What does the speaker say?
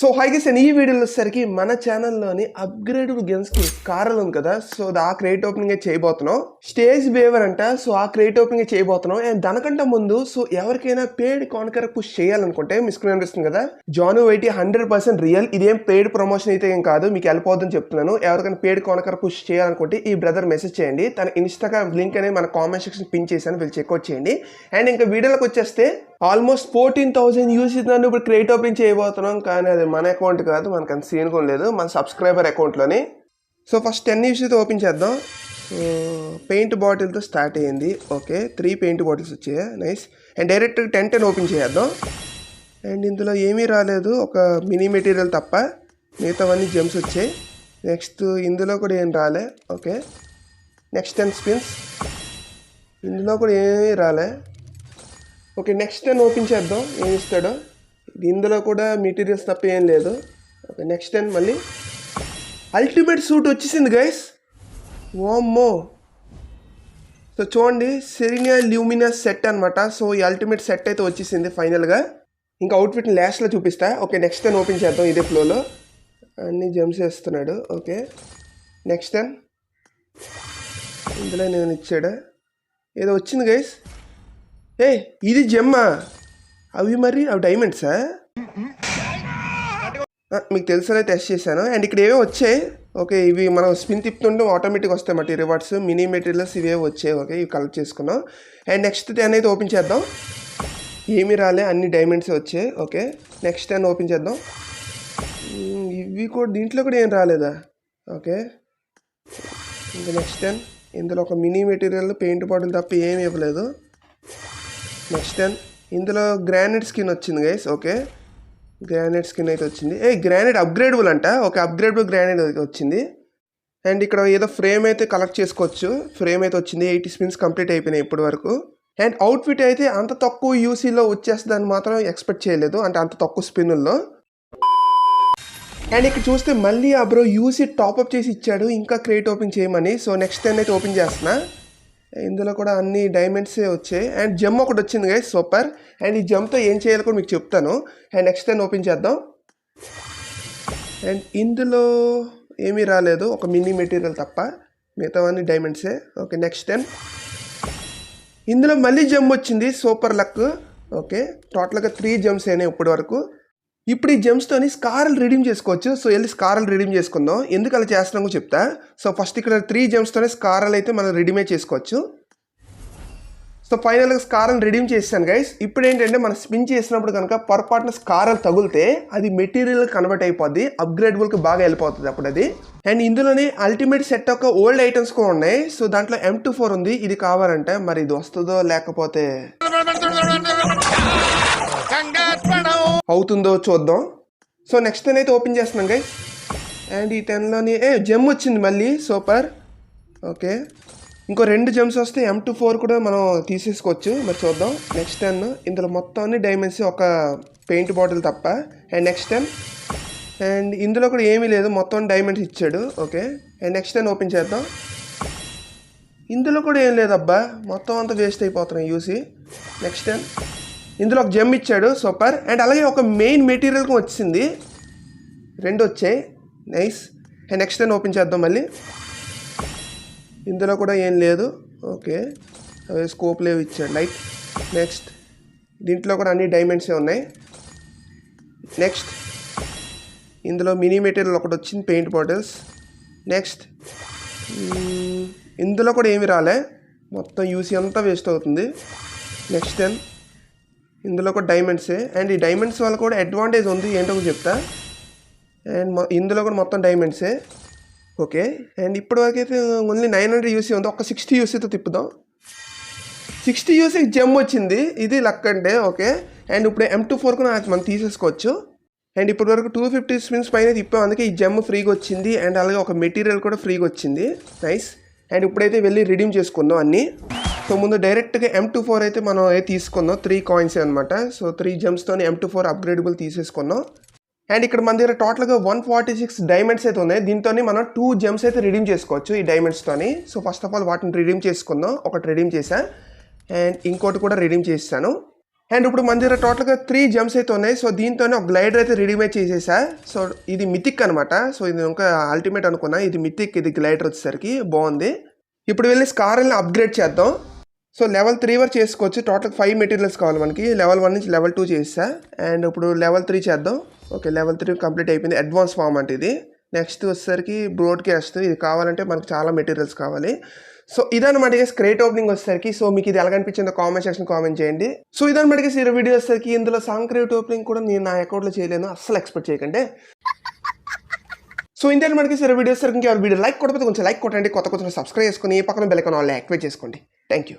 So high guess ఈ వీడియోలో వచ్చేసరికి మన ఛానల్లోని అప్గ్రేడబుల్ గేమ్స్కి కారల్ ఉంది కదా. సో ఆ క్రేట్ ఓపెనింగ్ చేయబోతున్నాం. స్టేజ్ బేవర్ అంట. సో ఆ క్రేట్ ఓపెనింగ్ చేయబోతున్నాం. అండ్ దానికంటే ముందు సో ఎవరికైనా పేడ్ కాన్కర్ పుష్ చేయాలనుకుంటే మీ స్క్రీన్ అనిపిస్తుంది కదా. జాను వైటీ హండ్రెడ్ పర్సెంట్ రియల్ ఇదేం పెయిడ్ ప్రమోషన్ అయితే ఏం కాదు. మీకు వెళ్ళిపోద్దని చెప్తున్నాను. ఎవరికైనా పేడ్ కాన్కర్ పుష్ చేయాలనుకుంటే ఈ బ్రదర్ మెసేజ్ చేయండి. తన ఇన్స్టాగ్రామ్ లింక్ అనేది మన కామెంట్ సెక్షన్ పిన్ చేశాను వీళ్ళు చెక్అవుట్ చేయండి. అండ్ ఇంకా వీడియోలోకి వచ్చేస్తే ఆల్మోస్ట్ ఫోర్టీన్ థౌసండ్ యూస్ నన్ను ఇప్పుడు క్రియేట్ ఓపెన్ చేయబోతున్నాం కానీ అది మన అకౌంట్ కాదు మనకు అంత సీన్ కూడా లేదు మన సబ్స్క్రైబర్ అకౌంట్లోని. సో ఫస్ట్ టెన్ యూస్ అయితే ఓపెన్ చేద్దాం. పెయింట్ బాటిల్తో స్టార్ట్ అయ్యింది. ఓకే త్రీ పెయింట్ బాటిల్స్ వచ్చాయి? Nice. And direct ten ten open చేద్దాం. అండ్ ఇందులో ఏమీ రాలేదు ఒక మినీ మెటీరియల్ తప్ప మిగతావన్నీ జెమ్స్ వచ్చాయి. నెక్స్ట్ ఇందులో కూడా ఏం రాలే ఓకే. Next ten spins. ఇందులో కూడా ఏమీ రాలే. ఓకే నెక్స్ట్ టెన్ ఓపెన్ చేద్దాం. ఏం ఇస్తాడో? ఇందులో కూడా మెటీరియల్స్ తప్ప ఏం లేదు. ఓకే నెక్స్ట్ టెన్ మళ్ళీ. అల్టిమేట్ సూట్ వచ్చేసింది గైస్ ఓమ్మో సో చూడండి సెరినియా ల్యూమినా సెట్ అనమాట సో ఈ అల్టిమేట్ సెట్ అయితే వచ్చేసింది ఫైనల్గా ఇంకా అవుట్ఫిట్ని లాస్ట్లో చూపిస్తా. ఓకే నెక్స్ట్ టెన్ ఓపెన్ చేద్దాం ఇదే ఫ్లోలో అన్ని జమ్స్ వేస్తున్నాడు. ఓకే నెక్స్ట్ టెన్ ఇందులో నేను ఇచ్చాడు? ఏదో వచ్చింది గైస్ ఏ ఇది జెమ్మా. అవి మరి అవి డైమండ్సా మీకు తెలుసనే టెస్ట్ చేశాను. అండ్ ఇక్కడ ఏవే వచ్చాయి. ఓకే ఇవి మనం స్పిన్ తిప్పుతుంటే ఆటోమేటిక్ వస్తాయి మట్టి రివార్డ్స్ మినీ మెటీరియల్స్ ఇవే వచ్చాయి. ఓకే ఇవి కలెక్ట్ చేసుకున్నాం. అండ్ నెక్స్ట్ టెన్ అయితే ఓపెన్ చేద్దాం. ఏమి రాలే అన్ని డైమండ్స్ వచ్చాయి. ఓకే నెక్స్ట్ టెన్ ఓపెన్ చేద్దాం. ఇవి కూడా దీంట్లో కూడా ఏం రాలేదా? ఓకే ఇంకా నెక్స్ట్ టెన్ ఇందులో ఒక మినీ మెటీరియల్ పెయింట్ బాటిల్ తప్ప ఏమి ఇవ్వలేదు. నెక్స్ట్ అండ్ ఇందులో గ్రానైట్ స్కిన్ వచ్చింది గైస్ ఓకే? గ్రానైట్ స్కిన్ అయితే వచ్చింది. ఏ గ్రానైట్ అప్గ్రేడబుల్ అంట. ఓకే అప్గ్రేడబుల్ గ్రానైట్ వచ్చింది. అండ్ ఇక్కడ ఏదో ఫ్రేమ్ అయితే కలెక్ట్ చేసుకోవచ్చు. ఫ్రేమ్ అయితే వచ్చింది. ఎయిటీ స్పిన్స్ కంప్లీట్ అయిపోయినాయి ఇప్పటి వరకు. అండ్ అవుట్ఫిట్ అయితే అంత తక్కువ యూసీలో వచ్చేస్తుందని మాత్రం ఎక్స్పెక్ట్ చేయలేదు. అంటే అంత తక్కువ స్పిన్నుల్లో. అండ్ ఇక్కడ చూస్తే మళ్ళీ ఆ బ్రో యూసీ టాప్అప్ చేసి ఇచ్చాడు. ఇంకా క్రియేట్ ఓపెన్ చేయమని. సో నెక్స్ట్ టైం అయితే ఓపెన్ చేస్తున్నా. ఇందులో కూడా అన్ని డైమండ్సే వచ్చాయి. అండ్ జమ్ ఒకటి వచ్చింది గైస్ సూపర్ అండ్ ఈ జమ్తో ఏం చేయాలో కూడా మీకు చెప్తాను. అండ్ నెక్స్ట్ టైం ఓపెన్ చేద్దాం. అండ్ ఇందులో ఏమీ రాలేదు ఒక మినీ మెటీరియల్ తప్ప. మిగతావన్నీ డైమండ్సే ఓకే నెక్స్ట్ టైం ఇందులో మళ్ళీ జమ్ వచ్చింది సూపర్ లక్ ఓకే టోటల్గా త్రీ జమ్స్ అయినాయి ఇప్పటి వరకు ఇప్పుడు ఈ జెమ్స్తోని స్కారల్ రిడీమ్ చేసుకోవచ్చు. సో వెళ్ళి స్కారల్ రిడీమ్ చేసుకుందాం. ఎందుకు అలా చేస్తున్నామో చెప్తా. సో ఫస్ట్ ఇక్కడ త్రీ జెమ్స్తోనే స్కారల్ అయితే మనం రిడీమే చేసుకోవచ్చు. సో ఫైనల్గా స్కారల్ రిడీమ్ చేస్తాను గైస్ ఇప్పుడు ఏంటంటే మనం స్పిన్ చేసినప్పుడు కనుక పొరపాటున స్కారల్ తగిలితే అది మెటీరియల్ కన్వర్ట్ అయిపోద్ది. అప్గ్రేడబుల్కి బాగా వెళ్ళిపోతుంది అప్పుడు అది. అండ్ ఇందులోనే అల్టిమేట్ సెట్ ఒక ఓల్డ్ ఐటమ్స్ కూడా ఉన్నాయి. సో దాంట్లో ఎం టూ ఫోర్ ఉంది. ఇది కావాలంటే మరి ఇది వస్తుందో లేకపోతే అవుతుందో చూద్దాం. సో నెక్స్ట్ టెన్ అయితే ఓపెన్ చేస్తున్నాం గైస్ అండ్ ఈ టెన్లోని ఏ జెమ్ వచ్చింది మళ్ళీ. సూపర్ ఓకే ఇంకో రెండు జెమ్స్ వస్తే ఎం టూ ఫోర్ కూడా మనం తీసేసుకోవచ్చు. మరి చూద్దాం. నెక్స్ట్ టెన్ ఇందులో మొత్తం అన్ని డైమండ్స్ ఒక పెయింట్ బాటిల్ తప్ప. అండ్ నెక్స్ట్ టెన్ అండ్ ఇందులో కూడా ఏమీ లేదు. మొత్తం డైమండ్స్ ఇచ్చాడు. Okay and next ten open చేద్దాం. ఇందులో కూడా ఏం లేదబ్బా. మొత్తం అంతా వేస్ట్ అయిపోతున్నాయి యూసి. నెక్స్ట్ టెన్ ఇందులో ఒక జెమ్ ఇచ్చాడు సూపర్ అండ్ అలాగే ఒక మెయిన్ మెటీరియల్ వచ్చింది రెండు వచ్చాయి. నైస్ అండ్ నెక్స్ట్ దాన్ని ఓపెన్ చేద్దాం మళ్ళీ. ఇందులో కూడా ఏం లేదు. ఓకే అవే స్కోప్ లేవు ఇచ్చాడు. లైట్ నెక్స్ట్ దీంట్లో కూడా అన్ని డైమండ్సే ఉన్నాయి. నెక్స్ట్ ఇందులో మినీ మెటీరియల్ ఒకటి వచ్చింది పెయింట్ బాటిల్స్ నెక్స్ట్ ఇందులో కూడా ఏమి రాలే. మొత్తం యూసీ అంతా వేస్ట్ అవుతుంది. నెక్స్ట్ టెన్ ఇందులో కూడా డైమండ్సే అండ్ ఈ డైమండ్స్ వల్ల కూడా అడ్వాంటేజ్ ఉంది ఏంటో చెప్తా. అండ్ ఇందులో కూడా మొత్తం డైమండ్సే ఓకే అండ్ ఇప్పటివరకు అయితే ఓన్లీ నైన్ హండ్రెడ్ యూసీ ఉంది. ఒక సిక్స్టీ యూసీతో తిప్పుదాం. సిక్స్టీ యూసీ జెమ్ వచ్చింది. ఇది లక్ అంటే ఓకే అండ్ ఇప్పుడు ఎం టూ ఫోర్ కూడా మనం తీసేసుకోవచ్చు. అండ్ ఇప్పటి వరకు టూ ఫిఫ్టీ స్పిన్స్ పైన తిప్పాం. అందుకే ఈ జెమ్ ఫ్రీగా వచ్చింది. అండ్ అలాగే ఒక మెటీరియల్ కూడా ఫ్రీగా వచ్చింది. నైస్ అండ్ ఇప్పుడైతే వెళ్ళి రిడీమ్ చేసుకుందాం అన్నీ. సో ముందు డైరెక్ట్గా ఎం టూ ఫోర్ అయితే మనం ఏ తీసుకుందాం త్రీ కాయిన్స్ అనమాట సో త్రీ జెమ్స్తోని ఎం టూ ఫోర్ అప్గ్రేడబుల్ తీసేసుకున్నాం. అండ్ ఇక్కడ మన దగ్గర టోటల్గా వన్ ఫార్టీ సిక్స్ డైమండ్స్ అయితే ఉన్నాయి. దీంతో మనం టూ జెమ్స్ అయితే రిడీమ్ చేసుకోవచ్చు ఈ డైమండ్స్తోని సో ఫస్ట్ ఆఫ్ ఆల్ వాటిని రిడీమ్ చేసుకుందాం. ఒకటి రిడీమ్ చేశా. అండ్ ఇంకోటి కూడా రిడీమ్ చేస్తాను. అండ్ ఇప్పుడు మన దగ్గర టోటల్గా త్రీ జమ్స్ అయితే ఉన్నాయి. సో దీంతోనే ఒక గ్లైడర్ అయితే రెడీమే చేసేసా సో ఇది మితిక్ అనమాట సో ఇది ఇంకా అల్టిమేట్ అనుకున్నా. ఇది మితిక్ ఇది గ్లైడర్ వచ్చేసరికి బాగుంది. ఇప్పుడు వెళ్ళి స్కారల్ని అప్గ్రేడ్ చేద్దాం. సో లెవెల్ త్రీ వరకు చేసుకోవచ్చు. టోటల్ ఫైవ్ మెటీరియల్స్ కావాలి మనకి. లెవెల్ వన్ నుంచి లెవెల్ టూ చేసా అండ్ ఇప్పుడు లెవెల్ త్రీ చేద్దాం. ఓకే లెవెల్ త్రీ కంప్లీట్ అయిపోయింది. అడ్వాన్స్ ఫామ్ అంటే ఇది. నెక్స్ట్ వచ్చేసరికి బ్రోడ్కాస్ట్ ఇది కావాలంటే మనకు చాలా మెటీరియల్స్ కావాలి. సో ఇదన్నమాట క్రేట్ ఓపెనింగ్ వచ్చేసరికి. సో మీకు ఇది ఎలా కనిపించిందో కామెంట్ సెక్షన్ కామెంట్ చేయండి. సో ఇదన్నమాట ఈ వీడియో వచ్చేసరికి. ఇందులో సాంగ్ క్రేట్ ఓపెనింగ్ కూడా నేను నా అకౌంట్లో చేయలేను. అస్సలు ఎక్స్పెక్ట్ చేయకండి. సో ఇంతే మనకి సరే వీడియో సరికి ఇంకెవరు వీడియో లైక్ కొట్టకపోతే కొంచెం లైక్ కొట్టండి. కొత్త కొంచెం సబ్స్క్రైబ్ చేసుకుని పక్కన బెల్ వాళ్ళని ఆల్ యాక్టివేట్ చేసుకోండి. Thank you